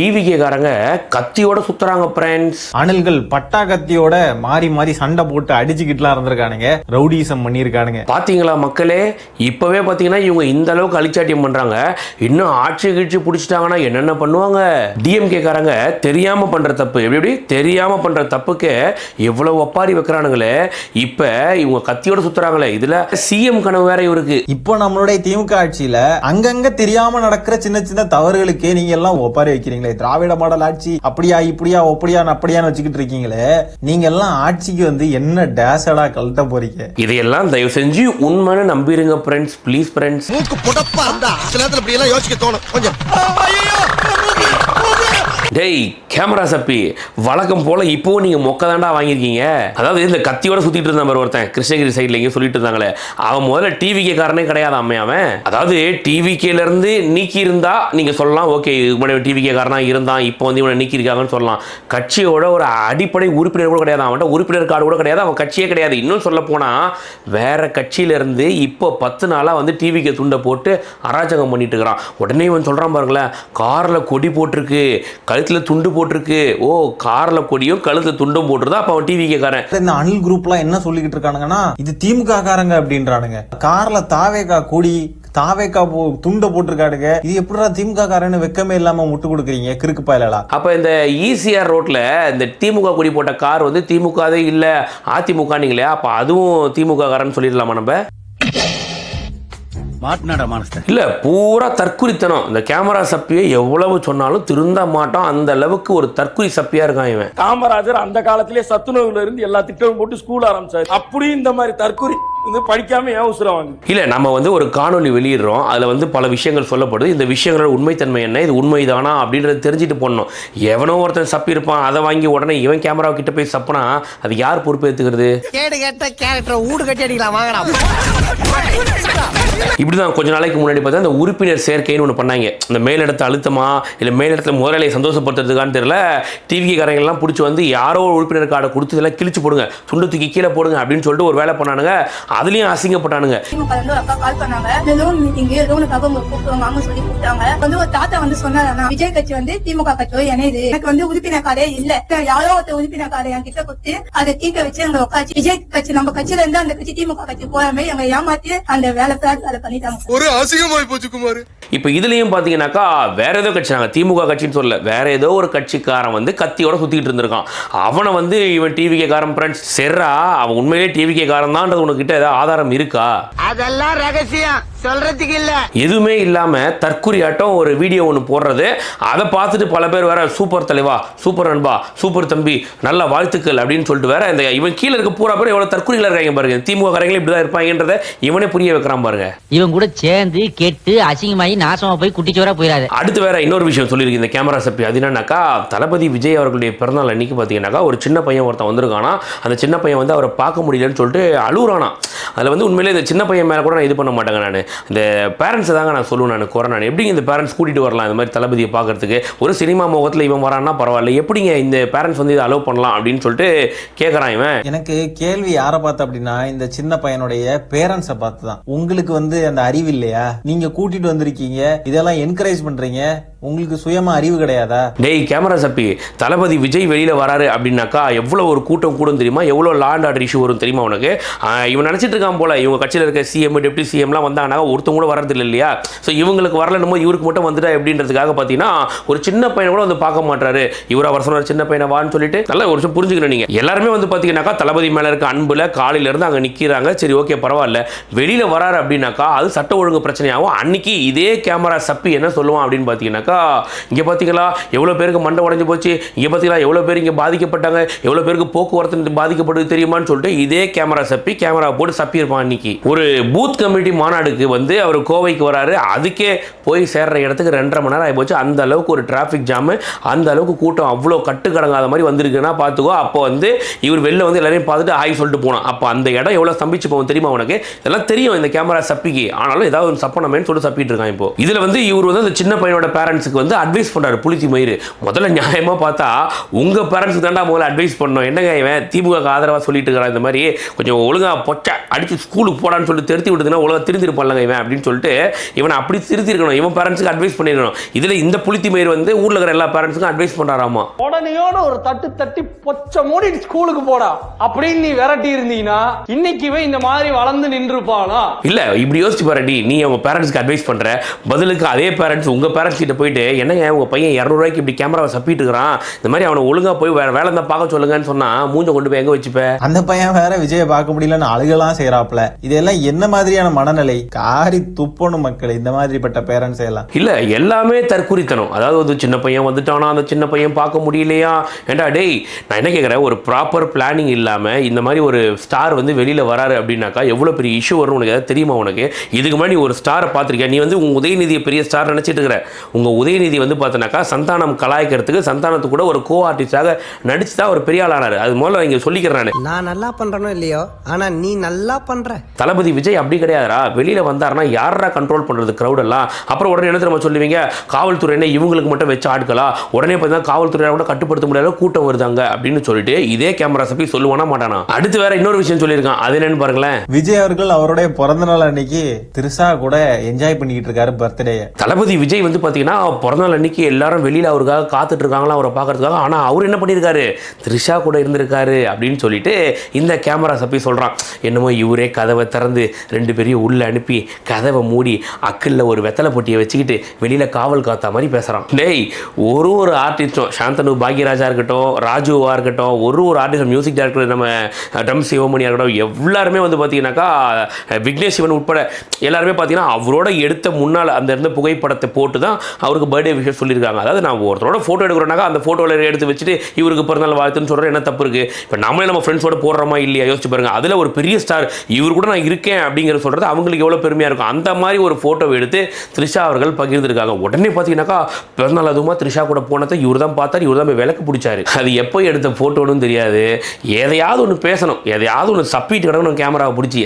TVK காரங்க கத்தியோட சுத்துறாங்க friends அணில்கள் பட்டா கத்தியோட மாறி மாறி சண்டை போட்டு அடிச்சுக்கிட்டுலாம் இருந்திருக்கானுங்க. ரவுடிசம் பண்ணியிருக்கானுங்க. பாத்தீங்களா மக்களே? இப்பவே பாத்தீங்கன்னா இவங்க இந்த அளவுக்கு அழிச்சாட்டியம் பண்றாங்க. இன்னும் ஆட்சி கீழ்ச்சி பிடிச்சிட்டாங்கன்னா என்னென்ன பண்ணுவாங்க? டிஎம்கே காரங்க தெரியாம பண்ற தப்பு. எப்படி எப்படி? தெரியாம பண்ற தப்புக்கு எவ்வளவு ஒப்பாரி வைக்கிறானுங்களே. இப்ப இவங்க கத்தியோட சுத்துறாங்களே. இதுல சிஎம் கனவு வேற இவருக்கு. இப்போ நம்மளுடைய திமுக ஆட்சியில அங்கங்க தெரியாம நடக்கிற சின்ன சின்ன தவறுகளுக்கே நீங்க எல்லாம் ஒப்பாரி வைக்கிறீங்களே திராவிட மாடல் ஆட்சி அப்படியா இப்படியா அப்படியா அப்படியான்னு வச்சுக்கிட்டு இருக்கீங்களே நீங்க எல்லாம் ஆட்சிக்கு வந்து என்ன டேஷடா கழட்ட போறீங்க? இதையெல்லாம் தயவு செஞ்சு உண்மைன்னு நம்பிருங்க ஃப்ரெண்ட்ஸ் ப்ளீஸ் ஃப்ரெண்ட்ஸ் மூக்கு புடப்பா இருந்தா சில நேரத்துல இப்படி எல்லாம் யோசிக்க தோணும். கொஞ்சம். டேய் கேமரா சப்பி வழக்கம் போல இப்போ நீங்க மொக்க தாண்டா வாங்கியிருக்கீங்க. அதாவது இந்த கத்தியோட சுத்திட்டு இருந்தான் பாரு ஒருத்தன். கிருஷ்ணகிரி சைடுல எங்கேயும் சொல்லிட்டு இருந்தாங்களே. அவன் முதல்ல டிவிகே காரனே கிடையாது அம்மையாவன் அவன். அதாவது டிவிகேல இருந்து நீக்கி இருந்தா நீங்க சொல்லலாம் ஓகே இதுக்கு முன்னாடி டிவிகே காரனா இருந்தான் இப்போ வந்து இவனை நீக்கி இருக்காங்கன்னு சொல்லலாம். கட்சியோட ஒரு அடிப்படை உறுப்பினர் கூட கிடையாது அவன்கிட்ட உறுப்பினர் கார்டு கூட கிடையாது அவன் கட்சியே கிடையாது. இன்னும் சொல்ல போனா வேற கட்சியில இருந்து இப்போ பத்து நாளா வந்து டிவிக்கு துண்டை போட்டு அராஜகம் பண்ணிட்டு இருக்கிறான். உடனே இவன் சொல்றான் பாருங்களேன் கார்ல கொடி போட்டிருக்கு கழுத்துல துண்டு போட்டிருக்கு. ஓ கார்ல கொடியும் கழுத்துல துண்டும் போட்டிருந்தா அப்ப அவன் டிவிக்கு காரன் இந்த அணில் குரூப்லாம் என்ன சொல்லிக்கிட்டு இருக்கானுங்கன்னா இது திமுக காரங்க அப்படின்றானுங்க. கார்ல தாவேக்கா கொடி தாவேக்கா போ துண்டை போட்டிருக்கானுங்க. இது எப்படிடா திமுக காரன்னு வெக்கமே இல்லாம முட்டு கொடுக்குறீங்க கிறுக்கு பயலா அப்ப இந்த ஈசிஆர் ரோட்ல இந்த திமுக கொடி போட்ட கார் வந்து திமுகவே இல்ல அதிமுக நீங்களே அப்ப அதுவும் திமுக காரன்னு சொல்லிடலாமா நம்ம? மாட்டினாடா மானஸ்தர் இல்ல பூரா தற்குறித்தனம். இந்த கேமரா சப்பியை எவ்வளவு சொன்னாலும் திருந்த மாட்டான். அந்த அளவுக்கு ஒரு தற்குறி சப்பியா இருக்கான் இவன். காமராஜர் அந்த காலத்திலே சத்துணவுல இருந்து எல்லா திட்டமும் போட்டு ஸ்கூல் ஆரம்பிச்சாரு. அப்படியும் இந்த மாதிரி தற்கொலை வந்து படிக்காம ஏன் உசுரம் வாங்க இல்ல நம்ம வந்து ஒரு காணொளி வெளியிடுறோம். அதுல வந்து பல விஷயங்கள் சொல்லப்படுது. இந்த விஷயங்களோட உண்மைத்தன்மை என்ன? இது உண்மைதானா? அப்படின்றத தெரிஞ்சுட்டு போடணும். எவனோ ஒருத்தன் சப்பி இருப்பான் அதை வாங்கி உடனே இவன் கேமரா கிட்ட போய் சப்புனா அது யார் பொறுப்பு ஏத்துக்கிறது கேடு கேட்ட கேரக்டர் ஊடு கட்டி அடிக்கலாம். வாங்கடா. இப்படிதான் கொஞ்ச நாளைக்கு முன்னாடி பார்த்தா இந்த உறுப்பினர் சேர்க்கைன்னு ஒன்று பண்ணாங்க. இந்த மேலிடத்தை அழுத்தமா இல்லை மேலிடத்துல முதலாளியை சந்தோஷப்படுத்துறதுக்கான்னு தெரியல. டிவி காரங்க எல்லாம் பிடிச்சி வந்து யாரோ ஒரு உறுப்பினர் கார்டை கொடுத்து இதெல்லாம் கிழிச்சு போடுங்க. துண்டு தூக்கி கீழே போடுங்க அப்படின்னு சொல்லிட்டு ஒரு வேலை பண்ணானுங்க. அதுலயும் அசிங்கப்பட்டானுங்க. அக்கா கால் பண்ணாங்க. இந்த லோன் மீட்டிங் லோனுக்காக உங்க கூப்பிடுவாங்க வாங்க சொல்லி கூப்பிட்டாங்க வந்து ஒரு தாத்தா வந்து சொன்னாரா விஜய் கட்சி வந்து திமுக கட்சியோட இணையுது எனக்கு வந்து உறுப்பினர் இல்ல. யாரோ ஒருத்தர் உறுப்பினர் கார்டை என் கிட்ட கொடுத்து அதை தீக்க வச்சு எங்களை உட்காச்சு விஜய் கட்சி நம்ம கட்சியில இருந்து அந்த கட்சி திமுக கட்சி போறாம எங்களை ஏமாத்தி அந்த வேலை பிளாட் வேலை பண்ணிட்டாங்க. ஒரு அசிங்கமாய் போச்சு குமார். இப்போ இதுலயும் பார்த்தீங்கன்னாக்கா வேற ஏதோ கட்சி நாங்கள் திமுக கட்சின்னு சொல்லல. வேற ஏதோ ஒரு கட்சிக்காரன் வந்து கத்தியோட சுத்திட்டு இருந்திருக்கான். அவனை வந்து இவன் டிவிகே காரன் ஃப்ரெண்ட்ஸ் செர்ரா அவன் உண்மையிலேயே டிவிகே காரன் தான்றது உனக்கிட்ட ஏதாவது ஆதாரம் இருக்கா? அதெல்லாம் ரகசியம். சொல்றதுக்கு இல்ல. எதுவுமே இல்லாம தற்குறியாட்டம் ஒரு வீடியோ ஒன்று போடுறது. அதை பார்த்துட்டு பல பேர் வேற சூப்பர் தலைவா சூப்பர் நண்பா சூப்பர் தம்பி நல்ல வாழ்த்துக்கள் அப்படின்னு சொல்லிட்டு வேற இந்த இவன் கீழே இருக்க பூரா பேர் எவ்வளவு தற்குறிகள் இருக்காங்க பாருங்க. திமுக காரங்களும் இப்படிதான் இருப்பாங்கன்றத இவனே புரிய வைக்கிறான் பாருங்க. இவன் கூட சேர்ந்து கெட்டு அசிங்கமாயி நாசமா போய் குட்டிச்சோரா போயிடாது அடுத்து வேற இன்னொரு விஷயம் சொல்லியிருக்கு இந்த கேமரா சப்பி. அது என்னன்னாக்கா தளபதி விஜய் அவர்களுடைய பிறந்தநாள் அன்னைக்கு பார்த்தீங்கன்னாக்கா ஒரு சின்ன பையன் ஒருத்தன் வந்திருக்கானா அந்த சின்ன பையன் வந்து அவரை பார்க்க முடியலன்னு சொல்லிட்டு அழுகுறானா அதில் வந்து உண்மையிலே இந்த சின்ன பையன் மேலே கூட நான் இது பண்ண மாட்டேங்க நான். இந்த பேரண்ட்ஸை தாங்க நான் சொல்லுவேன் நான் குறை நான். எப்படிங்க இந்த பேரண்ட்ஸ் கூட்டிகிட்டு வரலாம்? இந்த மாதிரி தளபதியை பார்க்கறதுக்கு. ஒரு சினிமா முகத்தில் இவன் வரான்னா பரவாயில்ல. எப்படிங்க இந்த பேரண்ட்ஸ் வந்து இதை அலோவ் பண்ணலாம் அப்படின்னு சொல்லிட்டு கேட்குறான் இவன். எனக்கு கேள்வி யாரை பார்த்து அப்படின்னா இந்த சின்ன பையனுடைய பேரண்ட்ஸை பார்த்து தான் உங்களுக்கு வந்து அந்த அறிவு இல்லையா? நீங்கள் கூட்டிகிட்டு வந்திருக்கீங்க இதெல்லாம் என்கரேஜ் பண்ணுறீங்க உங்களுக்கு சுயமா அறிவு கிடையாதா? டேய் கேமரா சப்பி தளபதி விஜய் வெளியில் வராரு அப்படின்னாக்கா எவ்வளோ ஒரு கூட்டம் கூடும் தெரியுமா? எவ்வளோ லாண்ட் ஆர்டர் இஷ்யூ வரும் தெரியுமா உனக்கு? இவன் நினச்சிட்டு இருக்கான் போல இவங்க கட்சியில் இருக்க சிஎம் டெப்டி சிஎம்லாம் வந்தாங்கன்னா ஒருத்தங்க கூட வரது இல்லை இல்லையா? ஸோ இவங்களுக்கு வரலன்னு போது இவருக்கு மட்டும் வந்துட்டா எப்படின்றதுக்காக பார்த்தீங்கன்னா ஒரு சின்ன பையனை கூட வந்து பார்க்க மாட்டாரு இவராக வர சொன்னார் சின்ன பையனை வான்னு சொல்லிட்டு. நல்லா ஒரு விஷயம் புரிஞ்சுக்கணும் நீங்கள் எல்லாருமே வந்து பார்த்தீங்கன்னாக்கா தளபதி மேலே இருக்க அன்பில் காலையிலேருந்து அங்கே நிற்கிறாங்க சரி ஓகே பரவாயில்ல. வெளியில் வராரு அப்படின்னாக்கா அது சட்ட ஒழுங்கு பிரச்சனையாகும். அன்னைக்கு இதே கேமரா சப்பி என்ன சொல்லுவான் அப்படின்னு பார்த்தீங்கன்னாக்கா இங்கே பார்த்தீங்களா எவ்வளோ பேருக்கு மண்டை உடஞ்சி போச்சு? இங்கே பார்த்தீங்களா எவ்வளோ பேர் இங்கே பாதிக்கப்பட்டாங்க? எவ்வளோ பேருக்கு போக்குவரத்து பாதிக்கப்படுது தெரியுமான்னு சொல்லிட்டு இதே கேமரா சப்பி கேமரா போட்டு சப்பியிருப்பான் இன்னைக்கு. அன்னைக்கு ஒரு பூத் கமிட்டி மாநாடுக்கு வந்து அவர் கோவைக்கு வராரு. அதுக்கே போய் சேர்ற இடத்துக்கு ரெண்டரை மணி நேரம் ஆகி போச்சு அந்த அளவுக்கு ஒரு டிராஃபிக் ஜாமு அந்த அளவுக்கு கூட்டம் அவ்வளோ கட்டுக்கடங்காத மாதிரி வந்திருக்குன்னா பார்த்துக்கோ அப்போ வந்து இவர் வெளில வந்து எல்லாரையும் பார்த்துட்டு ஆகி சொல்லிட்டு போனான். அப்போ அந்த இடம் எவ்வளோ ஸ்தம்பிச்சு போகும் தெரியுமா உனக்கு? இதெல்லாம் தெரியும் இந்த கேமரா சப்பிக்கு. ஆனாலும் ஏதாவது ஒரு சப்பனமேன்னு சொல்லிட்டு சப்பிட்டு இருக்கான் இப்போ. இதில் வந்து இவர் வந்து அந்த சின்ன பையனோட பேரண்ட்ஸுக்கு வந்து அட்வைஸ் பண்ணுறாரு புளிச்சி மயிறு. முதல்ல நியாயமாக பார்த்தா உங்கள் பேரண்ட்ஸுக்கு தாண்டா முதல்ல அட்வைஸ் பண்ணணும். என்னங்க இவன்? திமுக ஆதரவாக சொல்லிட்டு இருக்கிறான். இந்த மாதிரி கொஞ்சம் ஒழுங்கா பொச்ச அடிச்சு ஸ்கூலுக்கு போடான்னு சொல்லிட்டு திருத்தி விடுதுன்னா உலக திருந்திருப்பாங்க இவன் அப்படின்னு சொல்லிட்டு இவனை அப்படி திருத்திருக்கணும் இவன் பேரண்ட்ஸுக்கு அட்வைஸ் பண்ணிருக்கணும் இதுல இந்த புளித்தி மயிர் வந்து ஊர்ல இருக்கிற எல்லா பேரண்ட்ஸுக்கும் அட்வைஸ் பண்றாராமா? உடனேயோட ஒரு தட்டு தட்டி பொச்ச மூடி ஸ்கூலுக்கு போடா. அப்படின்னு நீ விரட்டி இருந்தீங்கன்னா இன்னைக்கு இவன் இந்த மாதிரி வளர்ந்து நின்றுப்பானா இல்ல இப்படி யோசிச்சு பாருடி நீ உங்க பேரண்ட்ஸ்க்கு அட்வைஸ் பண்ற. பதிலுக்கு அதே பேரண்ட்ஸ் உங்க பேரண்ட்ஸ் கிட்ட போயிட்டு என்னங்க உங்க பையன் இரநூறுவாய்க்கு இப்படி கேமராவை சப்பிட்டு இருக்கிறான் இந்த மாதிரி அவனை ஒழுங்கா போய் வேற வேலை இருந்தா பார்க்க சொல்லுங்கன்னு சொன்னா மூஞ்ச கொண்டு போய் எங்க வச்சுப்ப? அந்த பையன் வேற விஜயை பார்க்க முடியலன்னு அழுகலாம் செய்யறாப்ல இதெல்லாம் என்ன மாதிரியான மனநிலை? காரி துப்பணும் மக்கள் இந்த மாதிரிப்பட்ட பேரண்ட்ஸ் எல்லாம். இல்ல எல்லாமே தற்குறித்தனம். அதாவது வந்து சின்ன பையன் வந்துட்டானா அந்த சின்ன பையன் பார்க்க முடியலையா? ஏண்டா டேய் நான் என்ன கேட்குறேன் ஒரு ப்ராப்பர் பிளானிங் இல்லாம இந்த மாதிரி ஒரு ஸ்டார் வந்து வெளியில வராரு அப்படின்னாக்கா எவ்வளவு பெரிய இஷ்யூ வரும் உனக்கு ஏதாவது தெரியுமா உனக்கு? இதுக்கு முன்னாடி ஒரு ஸ்டாரை பார்த்திருக்கியா? நீ வந்து உங்க உதயநிதியை பெரிய ஸ்டார் நினைச்சிட்டு இருக்கிற. உங்க உதயநிதி வந்து பார்த்தனாக்கா சந்தானம் கலாய்க்கிறதுக்கு சந்தானத்து கூட ஒரு கோ ஆர்டிஸ்டாக நடிச்சு தான் ஒரு பெரிய ஆளானாரு. அது முதல்ல இங்க சொல்லிக்கிறேன் நானு. நான் நல்லா பண்றேனோ இல்லையோ? ஆனா நீ நல்லா பண்ற. தளபதி விஜய் அப்படி கிடையாதுடா. வெளியில வந்தாருன்னா யாரா கண்ட்ரோல் பண்றது crowd எல்லாம்? அப்புறம் உடனே என்ன தெரியுமா சொல்லுவீங்க? காவல்துறை என்ன இவங்களுக்கு மட்டும் வச்சு ஆட்களா? உடனே பார்த்தா காவல்துறையால கூட கட்டுப்படுத்த முடியாத கூட்டம் வருதாங்க அப்படின்னு சொல்லிட்டு இதே கேமரா சப்பி சொல்லுவானா மாட்டானா? அடுத்து வேற இன்னொரு விஷயம் சொல்லியிருக்கான். அது என்னன்னு பாருங்களேன். விஜய் அவர்கள் அவருடைய பிறந்த நாள் அன்னைக்கு திருசா கூட என்ஜாய் பண்ணிக்கிட்டு இருக்காரு பர்த்டே தளபதி விஜய் வந்து பார்த்தீங்கன்னா பிறந்தநாள் அன்னைக்கு எல்லாரும் வெளியில் அவருக்காக காத்துட்டு இருக்காங்களா அவரை பார்க்கறதுக்காக. ஆனால் அவர் என்ன பண்ணியிருக்காரு? த்ரிஷா கூட இருந்திருக்காரு அப்படின்னு சொல்லிட்டு இந்த கேமரா சப்பி சொல்கிறான் என்னமோ இவரே கதவை திறந்து ரெண்டு பேரையும் உள்ளே அனுப்பி கதவை மூடி அக்கில் ஒரு வெத்தலை பொட்டியை வச்சுக்கிட்டு வெளியில் காவல் காத்தா மாதிரி பேசுகிறான் டேய் ஒரு ஒரு ஆர்டிஸ்டும் சாந்தனு பாக்யராஜா இருக்கட்டும் ராஜுவா இருக்கட்டும் ஒரு ஒரு ஆர்டிஸ்ட் மியூசிக் டேரக்டர் நம்ம ட்ரம் சிவமணியாக இருக்கட்டும் எல்லாருமே வந்து பார்த்தீங்கன்னாக்கா விக்னேஷ் சிவன் உட்பட எல்லாருமே பார்த்தீங்கன்னா அவரோட எடுத்த முன்னால் அந்த இருந்த புகைப்படத்தை போட்டு தான் அவருக்கு பர்த்டே விஷயம் சொல்லியிருக்காங்க. அதாவது நான் ஒருத்தரோட ஃபோட்டோ எடுக்கிறோம்னாக்கா அந்த ஃபோட்டோவில் எடுத்து வச்சுட்டு இவருக்கு பிறந்தநாள் வாழ்த்துன்னு சொல்கிற என்ன தப்பு இருக்குது இப்போ நம்மளே நம்ம ஃப்ரெண்ட்ஸோட போடுறோமா இல்லையா? யோசிச்சு பாருங்க. அதில் ஒரு பெரிய ஸ்டார் இவர் கூட நான் இருக்கேன் அப்படிங்கிற சொல்கிறது அவங்களுக்கு எவ்வளோ பெருமையாக இருக்கும். அந்த மாதிரி ஒரு ஃபோட்டோ எடுத்து த்ரிஷா அவர்கள் பகிர்ந்திருக்காங்க. உடனே பார்த்தீங்கன்னாக்கா பிறந்தநாள் அதுவுமா த்ரிஷா கூட போனதை இவர் தான் பார்த்தார் இவர் தான் விளக்கு பிடிச்சாரு. அது எப்போ எடுத்த ஃபோட்டோன்னு தெரியாது. எதையாவது ஒன்று பேசணும். எதையாவது ஒன்று சப்பிட்டு கிடக்கணும் கேமராவை பிடிச்சி?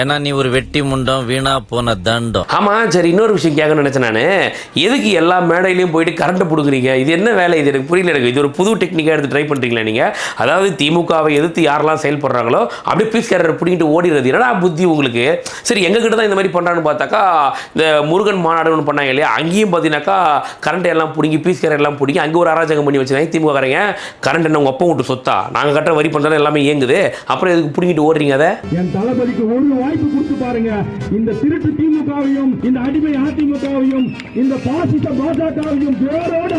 ஏன்னா நீ ஒரு வெட்டி முண்டம் வீணா போன தண்டம். ஆமா சரி இன்னொரு விஷயம் கேட்கணும்னு நினைச்சேன் நான். எதுக்கு எல்லா மேடையிலையும் போயிட்டு கரண்ட் பிடுங்குறீங்க. இது என்ன வேலை? இது எனக்கு புரியல எனக்கு. இது ஒரு புது டெக்னிக்காக எடுத்து ட்ரை பண்ணுறீங்களா நீங்கள் அதாவது திமுகவை எதிர்த்து யாரெல்லாம் செயல்படுறாங்களோ அப்படியே பீஸ் கேரர் பிடிங்கிட்டு ஓடிடுறது. என்னடா புத்தி உங்களுக்கு? சரி எங்ககிட்ட தான் இந்த மாதிரி பண்ணுறான்னு பார்த்தாக்கா இந்த முருகன் மாநாடு ஒன்று பண்ணாங்க இல்லையா? அங்கேயும் பார்த்தீங்கன்னாக்கா கரண்ட் எல்லாம் பிடிங்கி பீஸ் கேரர் எல்லாம் பிடிங்கி அங்கே ஒரு அராஜகம் பண்ணி வச்சிருக்காங்க. திமுக காரங்க கரண்ட் என்ன உங்கள் அப்பா விட்டு சொத்தா? நாங்கள் கட்டுற வரி பண்ணுறது எல்லாமே இயங்குது. அப்புறம் எதுக்கு பிடிங்கிட்டு ஓடுறீங்க அதை? என் தளபதிக்கு ஒரு வாய்ப்பு கொடுத்து பாருங்க. இந்த திருட்டு திமுகவையும் இந்த அடிமை அதிமுகவையும் இந்த பாசிச பாஜகவையும் பேரோட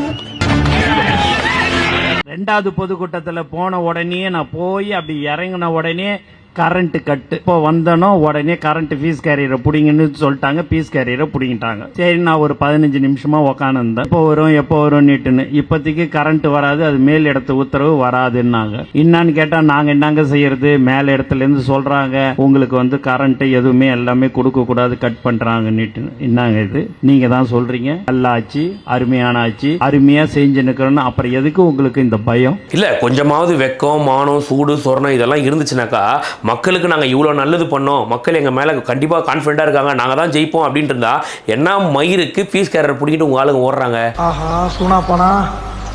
ரெண்டாவது பொதுக்கூட்டத்தில் போன உடனே நான் போய் அப்படி இறங்கின உடனே கரண்ட் கட்டு இப்போ வந்தனோ உடனே கரண்ட் ஃபீஸ் கேரியரை பிடிங்கன்னு சொல்லிட்டாங்க ஃபீஸ் கேரியரை பிடிங்கிட்டாங்க. சரி நான் ஒரு பதினஞ்சு நிமிஷமா உக்காந்துருந்தேன். எப்போ வரும் எப்போ வரும் நீட்டுன்னு. இப்போதைக்கு கரண்ட் வராது அது மேல் இடத்து உத்தரவு வராதுன்னாங்க. என்னன்னு கேட்டா நாங்க என்னங்க செய்யறது? மேல் இடத்துல இருந்து சொல்றாங்க உங்களுக்கு வந்து கரண்ட் எதுவுமே எல்லாமே கொடுக்க கூடாது கட் பண்றாங்க நீட்டுன்னு. என்னங்க இது? நீங்க தான் சொல்றீங்க. நல்லா ஆச்சு அருமையான ஆச்சு அருமையா செஞ்சு நிற்கிறோன்னு அப்புறம் எதுக்கு உங்களுக்கு இந்த பயம்? இல்லை கொஞ்சமாவது வெக்கம் மானம் சூடு சொரணம் இதெல்லாம் இருந்துச்சுனாக்கா மக்களுக்கு நாங்கள் இவ்வளோ நல்லது பண்ணோம். மக்கள் எங்கள் மேலே கண்டிப்பாக கான்ஃபிடண்ட்டாக இருக்காங்க. நாங்கள் தான் ஜெயிப்போம் அப்படின்ட்டு இருந்தால் என்ன மயிருக்கு ஃபீஸ் கேரர் பிடிக்கிட்டு உங்கள் ஆளுங்க ஓடுறாங்க? ஆஹா சூனா போனா?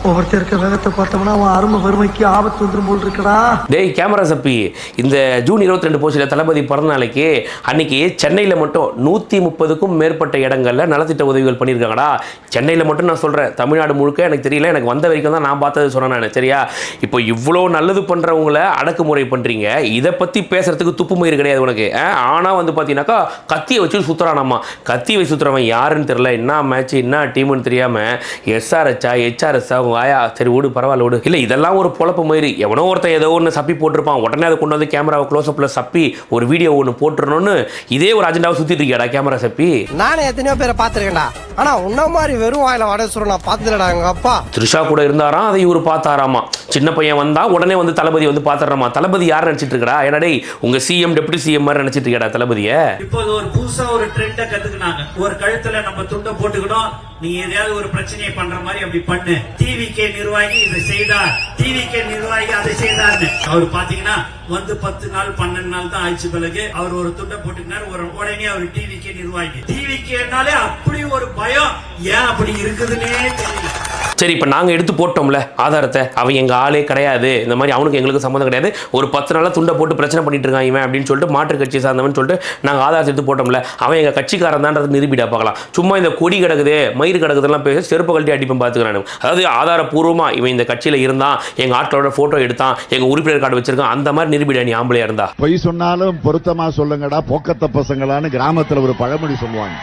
ஒவ்வொருத்தர் இருக்க வேகத்தை பார்த்தோம்னா அவன் அருமை வறுமைக்கு ஆபத்து வந்துடும் போல் இருக்கடா. டேய் கேமரா சப்பி இந்த ஜூன் இருபத்தி ரெண்டு போஸ்டில் தளபதி பிறந்த நாளைக்கு அன்னைக்கு சென்னையில் மட்டும் நூற்றி முப்பதுக்கும் மேற்பட்ட இடங்களில் நலத்திட்ட உதவிகள் பண்ணியிருக்காங்கடா. சென்னையில் மட்டும் நான் சொல்கிறேன் தமிழ்நாடு முழுக்க எனக்கு தெரியல எனக்கு வந்த வரைக்கும் தான் நான் பார்த்தது சொன்னேன் நான் சரியா? இப்போ இவ்வளோ நல்லது பண்ணுறவங்கள அடக்குமுறை பண்ணுறீங்க இதை பற்றி பேசுகிறதுக்கு துப்பு மயிறு கிடையாது உனக்கு ஆனால் வந்து பார்த்தீங்கன்னாக்கா கத்தியை வச்சு சுற்றுறானாம்மா கத்தி வச்சு சுற்றுறவன் யாருன்னு தெரியல என்ன மேட்ச் என்ன டீம்னு தெரியாமல் எஸ்ஆர்எச்சா ஹெச்ஆர்எஸ்ஸா ஆயா சரி விடு பரவாயில்ல விடு இல்லை இதெல்லாம் ஒரு பொழப்பு மயிறு எவனோ ஒருத்தன் ஏதோ ஒன்று சப்பி போட்டிருப்பான். உடனே அதை கொண்டு வந்து கேமராவை க்ளோஸ்அப்பில் சப்பி ஒரு வீடியோ ஒன்று போட்டுறணும்னு இதே ஒரு அஜெண்டாவை சுற்றிட்டு இருக்கியாடா கேமரா சப்பி? நானே எத்தனையோ பேரை பாத்துருக்கேன்டா ஆனா உன்ன மாதிரி வெறும் வாயில வடை சுருள் நான் பார்த்ததுலடா எங்க அப்பா. த்ரிஷா கூட இருந்தாராம் அதை இவர் பார்த்தாராமா. சின்ன பையன் வந்தா உடனே வந்து தளபதி வந்து பார்த்துறாமா தளபதி யார் நினைச்சிட்டு இருக்கடா ஏன்னா டேய் உங்க சிஎம் டெப்டி சிஎம் மாதிரி நினைச்சிட்டு இருக்கடா தளபதியை. இப்போது ஒரு புதுசா ஒரு ட்ரெண்ட கத்துக்கினாங்க. ஒரு கழுத்துல நம்ம துண்டை போட்டுக்கணும் நீ எதையாவது ஒரு பிரச்சனையை பண்ற மாதிரி அப்படி பண்ணு. டிவிகே நிர்வாகி இதை செய்தார். டிவி கே நிர்வாகி அதை செய்தார்னு. அவர் பாத்தீங்கன்னா வந்து பத்து நாள் பன்னெண்டு நாள் தான் ஆயிடுச்சு பிறகு அவர் ஒரு துண்டை போட்டுக்கினார். ஒரு உடனே அவர் டிவி கே நிர்வாகி. டிவி கேனாலே அப்படி ஒரு பயம் ஏன் அப்படி இருக்குதுன்னே தெரியல. சரி இப்போ நாங்கள் எடுத்து போட்டோம்ல ஆதாரத்தை. அவன் எங்கள் ஆளே கிடையாது. இந்த மாதிரி அவனுக்கு எங்களுக்கு சம்மந்தம் கிடையாது. ஒரு பத்து நாளாக துண்டை போட்டு பிரச்சனை பண்ணிட்டு இருக்கான் இவன் அப்படின்னு சொல்லிட்டு மாற்று கட்சி சார்ந்தவன் சொல்லிட்டு நாங்கள் ஆதாரத்தை எடுத்து போட்டோம்ல அவன் எங்கள் கட்சிக்காரன் தான்றது நிரூபிடா பார்க்கலாம். சும்மா இந்த கொடி கிடக்குது மயிறு கிடக்குதுலாம் பேச செருப்பு கழட்டி அடிப்பேன் பார்த்துக்கிறானு. அதாவது ஆதாரப்பூர்வமாக இவன் இந்த கட்சியில் இருந்தான் எங்கள் ஆட்களோட ஃபோட்டோ எடுத்தான் எங்கள் உறுப்பினர் கார்டு வச்சிருக்கான் அந்த மாதிரி நிரூபிடா நீ ஆம்பளையா இருந்தா. பொய் சொன்னாலும் பொருத்தமாக சொல்லுங்கடா போக்கத்த பசங்களான்னு கிராமத்தில் ஒரு பழமொழி சொல்லுவாங்க.